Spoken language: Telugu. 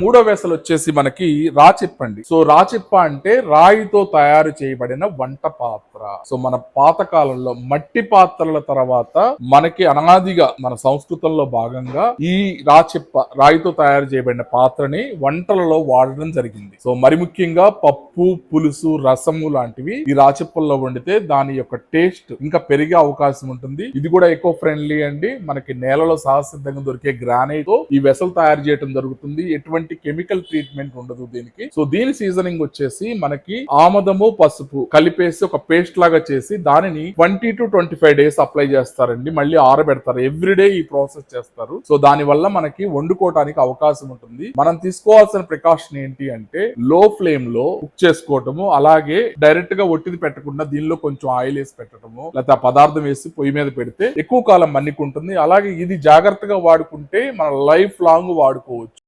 మూడో వెసలు వచ్చేసి మనకి రాచిప్పండి. సో రాచిప్ప అంటే రాయితో తయారు చేయబడిన వంట పాత్ర. సో మన పాత కాలంలో మట్టి పాత్రల తర్వాత మనకి అనాదిగా మన సంస్కృతంలో భాగంగా ఈ రాచిప్ప రాయితో తయారు చేయబడిన పాత్రని వంటలలో వాడడం జరిగింది. సో మరి ముఖ్యంగా పప్పు పులుసు రసము లాంటివి ఈ రాచిప్పల్లో వండితే దాని యొక్క టేస్ట్ ఇంకా పెరిగే అవకాశం ఉంటుంది. ఇది కూడా ఎక్కువ ఫ్రెండ్లీ అండి. మనకి నేలలో సహసిద్ధంగా దొరికే గ్రానైట్తో ఈ వెసలు తయారు చేయడం జరుగుతుంది. ఎటువంటి కెమికల్ ట్రీట్మెంట్ ఉండదు దీనికి. సో దీని సీజనింగ్ వచ్చేసి మనకి ఆమదము పసుపు కలిపేసి ఒక పేస్ట్ లాగా చేసి దానిని twenty two twenty five days apply చేస్తారండి. మళ్ళీ ఆరబెడతారు. ఎవ్రీడే ఈ ప్రాసెస్ చేస్తారు. సో దాని వల్ల మనకి వండుకోవటానికి అవకాశం ఉంటుంది. మనం తీసుకోవాల్సిన ప్రికాషన్ ఏంటి అంటే లో ఫ్లేమ్లో కుక్ చేసుకోవటము అలాగే డైరెక్ట్గా ఒట్టిది పెట్టకుండా దీనిలో కొంచెం ఆయిల్ వేసి పెట్టడము లేకపోతే ఆ పదార్థం వేసి పొయ్యి మీద పెడితే ఎక్కువ కాలం మన్నికుంటుంది అలాగే ఇది జాగ్రత్తగా వాడుకుంటే మన లైఫ్ లాంగ్ వాడుకోవచ్చు.